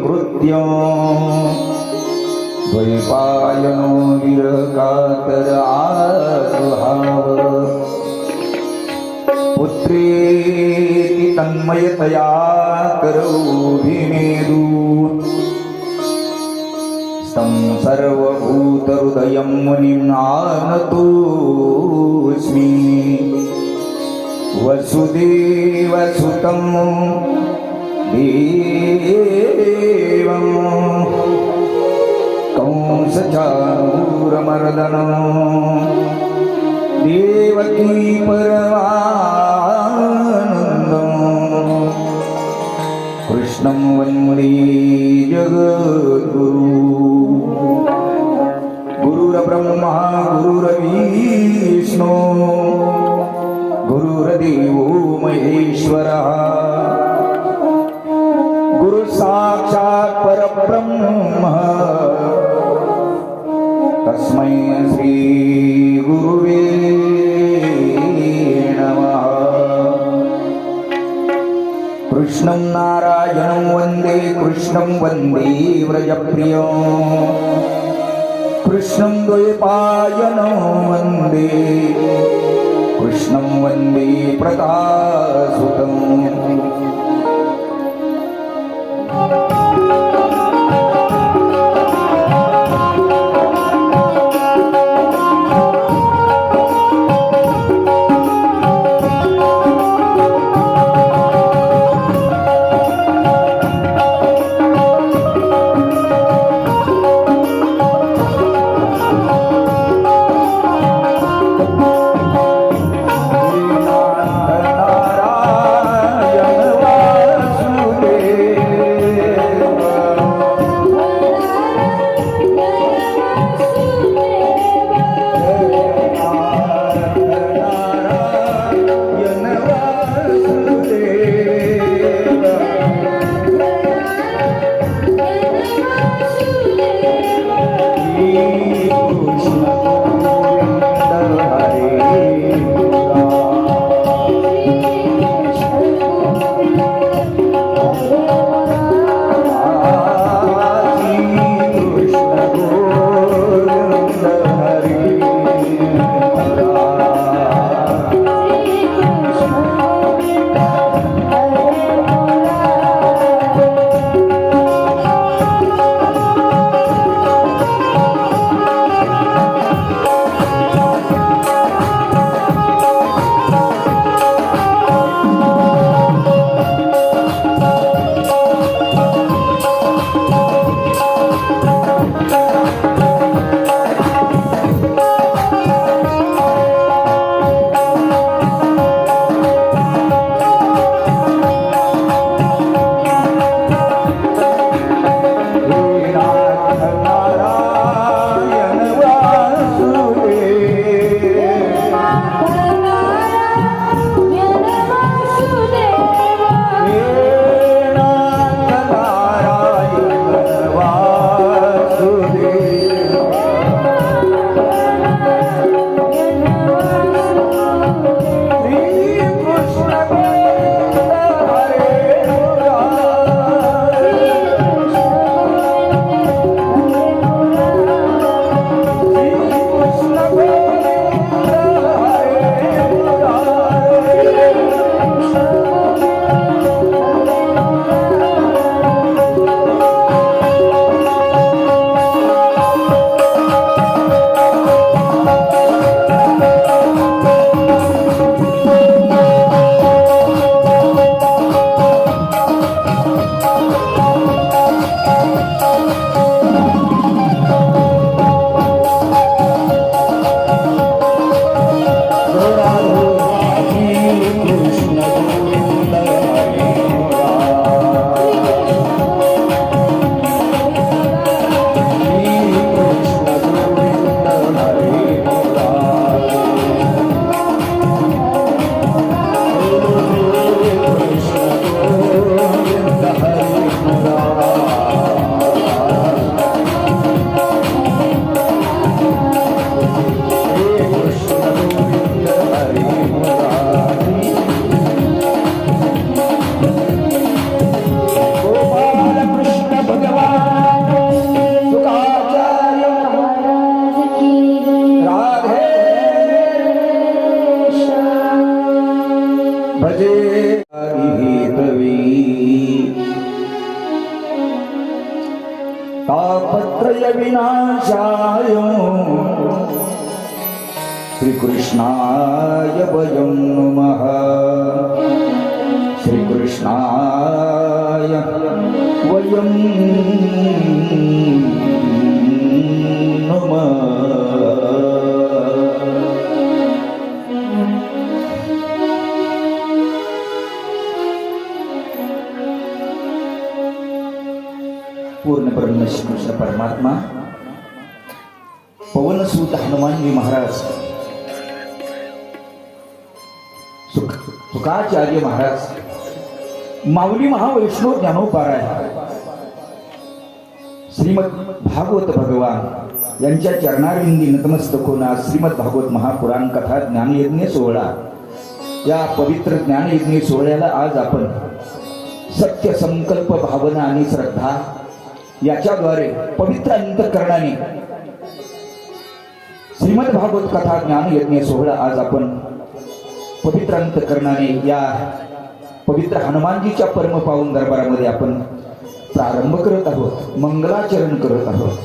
કૃત્યો દ્વૈપાયનો વિરકાતર આત્મભાવ પુત્રેતિ તન્મયતયા કરોભિમેદુ સ્તં સર્વભૂતહૃદયં મુનિમ્નાનતોસ્મિ વસુદેવસુતમ દેવ સજામરદનો દેવકી પરમાનંદ કૃષ્ણમ વંદે જગદગુરુ ગુરુર્બ્રહ્મા ગુરુર્વિષ્ણુ ગુરુર્દેવો મહેશ્વરા कृष्णं वन्दे व्रजप्रियं कृष्णं द्वैपायनं वन्दे कृष्णं वन्दे प्रतासुतम् श्रीकृष्णाय वयं नमः श्रीकृष्णाय वयं नमः पूर्ण ब्रह्म श्रीकृष्ण परमात्मा पवनसूत हनुमानजी महाराज सुख महाराज माऊली महावैष्णव ज्ञानोपाराय श्रीमद भागवत भगवान यांच्या चरणारिंदी नतमस्तक होणार श्रीमद भागवत महापुराण कथा ज्ञानयज्ञ सोहळा. या पवित्र ज्ञानयज्ञ सोहळ्याला आज आपण सत्य संकल्प भावना आणि श्रद्धा याच्याद्वारे पवित्र अंतकरणाने श्रीमद भागवत कथा ज्ञान यज्ञ सोहळा आज आपण पवित्र अंतकरणाने या पवित्र हनुमानजीच्या परम पावन दरबारामध्ये आपण प्रारंभ करत आहोत मंगलाचरण करत आहोत.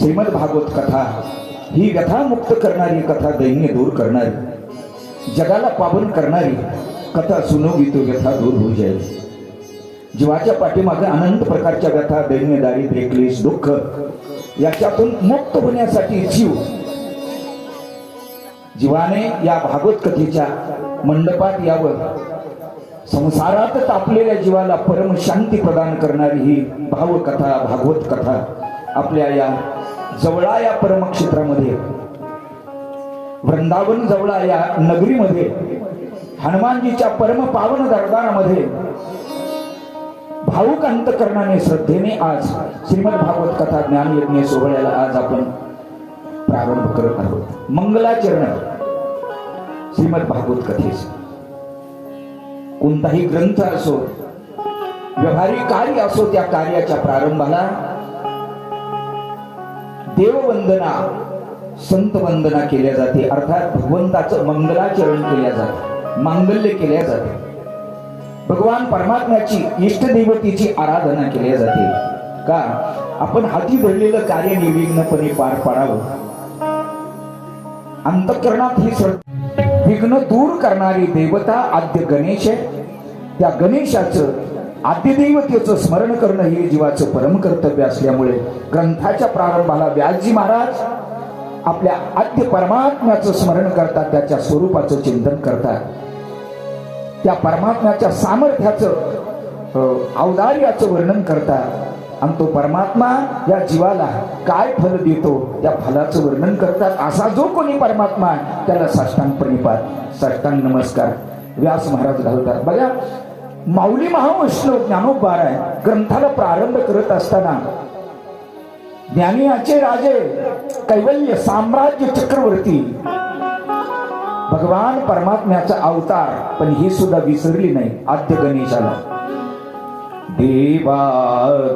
श्रीमद भागवत कथा ही व्यथामुक्त करणारी कथा दैन्य दूर करणारी जगाला पावन करणारी कथा सुनोगी तो व्यथा दूर होऊ जाईल. जीवाच्या पाठीमागे अनंत प्रकारच्या व्यथा दैन्य दारिद्र्य क्लेश दुःख याच्यातून मुक्त होण्यासाठी जीव जीवाने या भागवत कथेच्या मंडपात यावं संसारात तापलेल्या जीवाला परम शांती प्रदान करणारी ही भावकथा भागवत कथा आपल्या या जवळा या परमक्षेत्रामध्ये वृंदावन जवळा या नगरीमध्ये हनुमानजीच्या परम पावन दरबारामध्ये भाऊक अंतकरणाने श्रद्धेने आज श्रीमद भागवत कथा ज्ञान यज्ञ सोहळ्याला आज आपण प्रारंभ करत आहोत. मंगलाचरण. श्रीमद भागवत कथेस कोणताही ग्रंथ असो व्यवहारिक कार्य असो त्या कार्याच्या प्रारंभाला देववंदना संत वंदना केल्या जाते. अर्थात भगवंताचं मंगलाचरण केल्या जाते मांगल्य केल्या जाते. भगवान परमात्म्याची इष्टदेवतेची आराधना केल्या जाते. का? आपण हाती धरलेलं कार्य निर्विघ्नपणे पार पाडावं. अंतकरणात ही श्रद्धा विघ्न दूर करणारी देवता आद्य गणेश आहे. त्या गणेशाचं आद्यदेवतेचं स्मरण करणं हे जीवाचं परम कर्तव्य असल्यामुळे ग्रंथाच्या प्रारंभाला व्यासजी महाराज आपल्या आद्य परमात्म्याचं स्मरण करतात त्याच्या स्वरूपाचं चिंतन करतात. त्या परमात्म्याच्या सामर्थ्याचं औदार्याचं वर्णन करतात. आणि तो परमात्मा या जीवाला काय फल देतो त्या फलाचं वर्णन करतात. असा जो कोणी परमात्मा आहे, त्याला साष्टांग प्रणिपात साष्टांग नमस्कार. व्यास महाराज घालतात. बघा माऊली महावैष्णव ज्ञानोबार आहे ग्रंथाला प्रारंभ करत असताना ज्ञानियाचे राजे कैवल्य साम्राज्य चक्रवर्ती भगवान परमात्म्याचा अवतार पण ही सुद्धा विसरली नाही. आद्य गणेशाला. देवा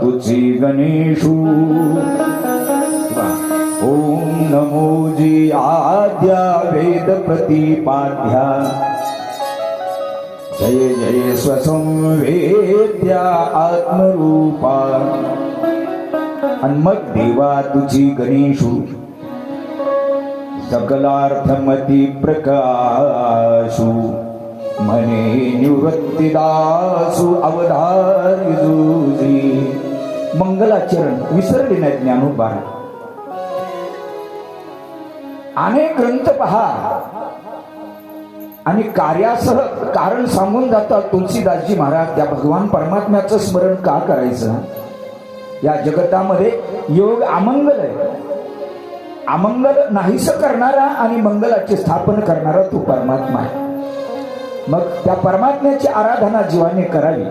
तुझी गणेशू ओम नमो जी आद्या वेद प्रतिपाद्या जय जय स्वसंवेद्या आत्मरूपा। आणि मग देवा तुझी गणेशू सकलार्थमती प्रकाशू म्हणे निवृत्तीदासू अवधारी जुजी मंगलाचरण विसरले नाही ज्ञानोबा अनेक ग्रंथ पहा. आणि कार्यासह कारण सांगून जातात तुलसीदासजी महाराज त्या भगवान परमात्म्याचं स्मरण का करायचं? या जगतामध्ये योग अमंगल आहे. अमंगल नाहीस करणारा आणि मंगलाची स्थापन करणारा तो परमात्मा आहे. मग त्या परमात्म्याची आराधना जीवाने करावी.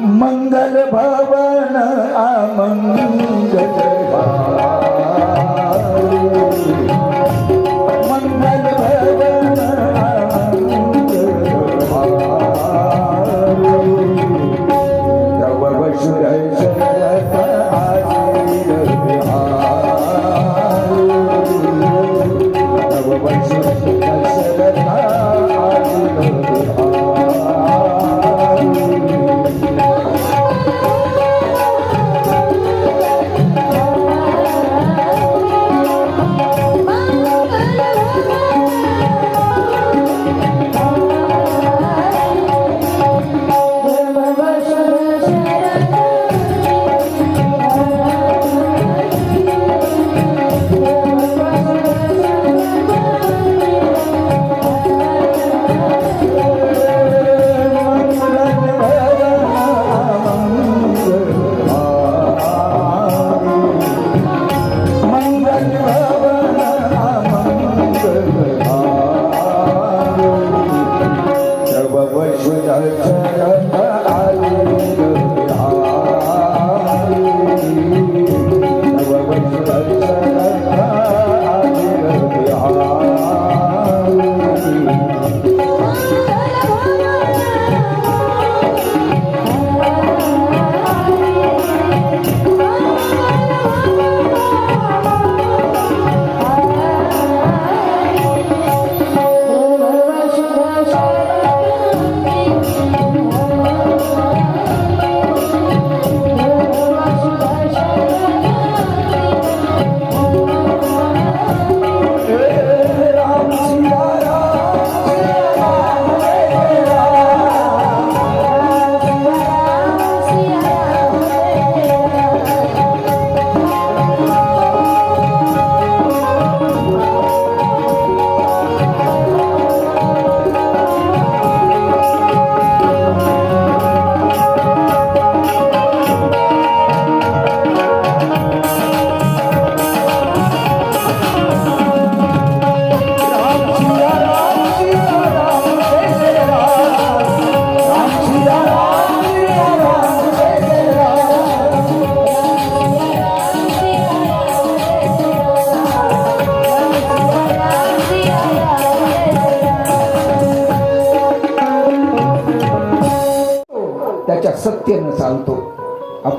मंगल भवन अमंगल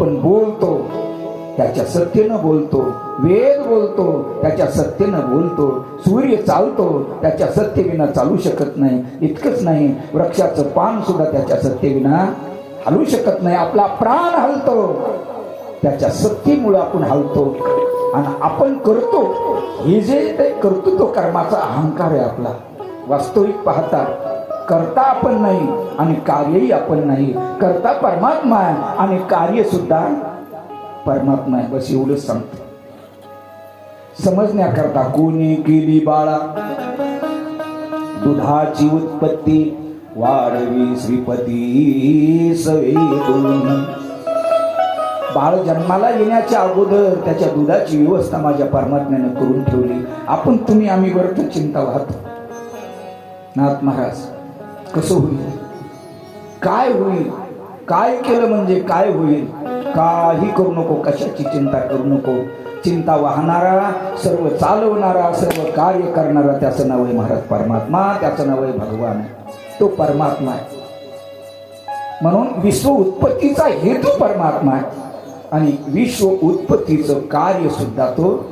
आपण बोलतो त्याच्या सत्तेनं बोलतो वेद बोलतो त्याच्या सत्तेनं बोलतो सूर्य चालतो त्याच्या सत्तेविना चालू शकत नाही इतकंच नाही वृक्षाचं पान सुद्धा त्याच्या सत्तेविना हलू शकत नाही आपला प्राण हलतो. त्याच्या सत्तेमुळे आपण हलतो. आणि आपण करतो हे जे ते कर्तृत्व कर्माचा अहंकार आहे आपला. वास्तविक पाहता करता आपण नाही आणि कार्यही आपण नाही. करता परमात्मा आहे आणि कार्य सुद्धा परमात्मा आहे. बस एवढंच सांगतो. समजण्याकरता कोणी केली बाळा? दुधाची उत्पत्ती वाढवी श्रीपती सवेदून बाळ जन्माला येण्याच्या अगोदर त्याच्या दुधाची व्यवस्था माझ्या परमात्म्यानं करून ठेवली. आपण तुम्ही आम्ही व्यर्थ चिंता वाहतो. नाथ महाराज कसं होईल? काय होईल? काय केलं म्हणजे काय होईल? काही करू नको कशाची चिंता करू नको. चिंता वाहणारा सर्व चालवणारा सर्व कार्य करणारा त्याचं नाव आहे महाराज परमात्मा त्याचं नाव आहे भगवान. तो परमात्मा आहे. म्हणून विश्व उत्पत्तीचा हेतू परमात्मा आहे. आणि विश्व उत्पत्तीचं कार्य सुद्धा तो